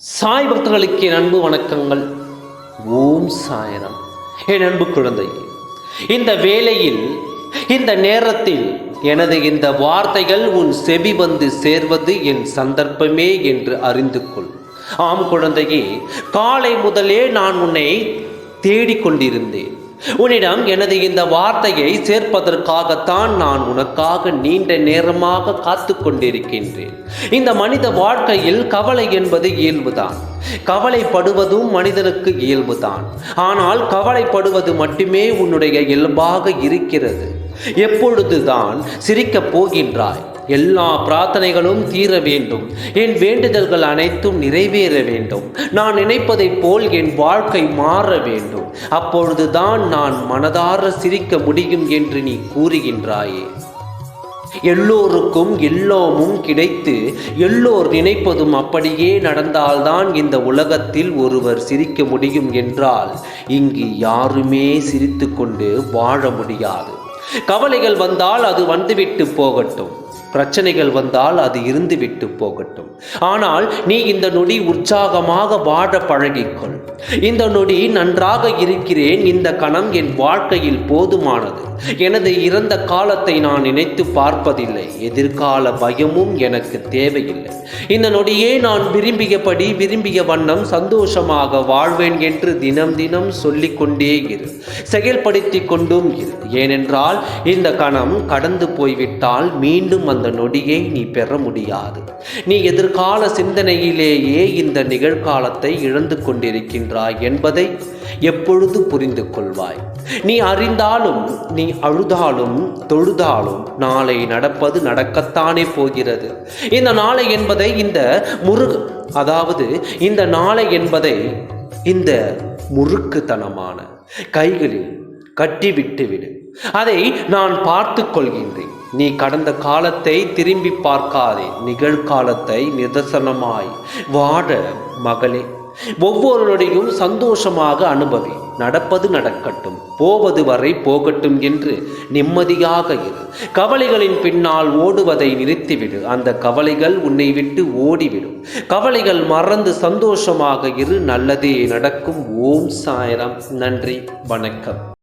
சாய் பக்தர்களுக்கு என் அன்பு வணக்கங்கள். ஓம் சாயனம் என் அன்பு குழந்தை இந்த வேளையில் இந்த நேரத்தில் எனது இந்த வார்த்தைகள் உன் செவி வந்து சேர்வது என் சந்தர்ப்பமே என்று அறிந்து கொள். ஆம் குழந்தையே காலை முதலே நான் உன்னை தேடிக்கொண்டிருந்தேன். உன்னிடம் எனது இந்த வார்த்தையை சேர்ப்பதற்காகத்தான் நான் உனக்காக நீண்ட நேரமாக காத்து கொண்டிருக்கின்றேன் இந்த மனித வாழ்க்கையில் கவலை என்பது இயல்புதான். கவலைப்படுவதும் மனிதனுக்கு இயல்புதான். ஆனால் கவலைப்படுவது மட்டுமே உன்னுடைய இயல்பாக இருக்கிறது. எப்பொழுதுதான் சிரிக்கப் போகின்றாய்? எல்லா பிரார்த்தனைகளும் தீர வேண்டும். என் வேண்டுதல்கள் அனைத்தும் நிறைவேற வேண்டும். நான் நினைப்பதைப் போல் என் வாழ்க்கை மாற வேண்டும். அப்பொழுதுதான் நான் மனதார சிரிக்க முடியும் என்று நீ கூறுகின்றாயே. எல்லோருக்கும் எல்லோமும் கிடைத்து எல்லோர் நினைப்பதும் அப்படியே நடந்தால்தான் இந்த உலகத்தில் ஒருவர் சிரிக்க முடியும் என்றால் இங்கு யாருமே சிரித்து கொண்டு வாழ முடியாது. கவலைகள் வந்தால் அது வந்துவிட்டு போகட்டும். பிரச்சனைகள் வந்தால் அது இருந்து விட்டு போகட்டும். ஆனால் நீ இந்த நொடி உற்சாகமாக வாழ பழகிக்கொள். இந்த நொடி நன்றாக இருக்கிறேன் இந்த கணம் என் வாழ்க்கையில் போதுமானது. எனது இறந்த காலத்தை நான் நினைத்து பார்ப்பதில்லை. எதிர்கால பயமும் எனக்கு தேவையில்லை. இந்த நொடியே நான் விரும்பியபடி விரும்பிய வண்ணம் சந்தோஷமாக வாழ்வேன் என்று தினம் தினம் சொல்லிக்கொண்டே இரு. செயல்படுத்தி கொண்டும் இரு. ஏனென்றால் இந்த கணம் கடந்து போய்விட்டால் மீண்டும் அந்த நொடியை நீ பெற முடியாது. நீ எதிர்கால சிந்தனையிலேயே இந்த நிகழ்காலத்தை இழந்து கொண்டிருக்கின்றாய் என்பதை எப்பொழுது புரிந்து கொள்வாய்? நீ அறிந்தாலும் நீ அழுதாலும் தொழுதாலும் நாளை நடப்பது நடக்கத்தானே போகிறது. இந்த நாளை என்பதை இந்த முருக அதாவது இந்த நாளை என்பதை இந்த முறுக்குத்தனமான கைகளில் கட்டிவிட்டு விடு அதை நான் பார்த்து கொள்கின்றேன். நீ கடந்த காலத்தை திரும்பி பார்க்காதே. நிகழ்காலத்தை நிதர்சனமாய் வாட மகளே. ஒவ்வொரு நொடியும் சந்தோஷமாக அனுபவி. நடப்பது நடக்கட்டும். போவது வரை போகட்டும் என்று நிம்மதியாக இரு. கவலைகளின் பின்னால் ஓடுவதை நிறுத்திவிடு. அந்த கவலைகள் உன்னை விட்டு ஓடிவிடும். கவலைகள் மறந்து சந்தோஷமாக இரு. நல்லதே நடக்கும். ஓம் சாயரம். நன்றி. வணக்கம்.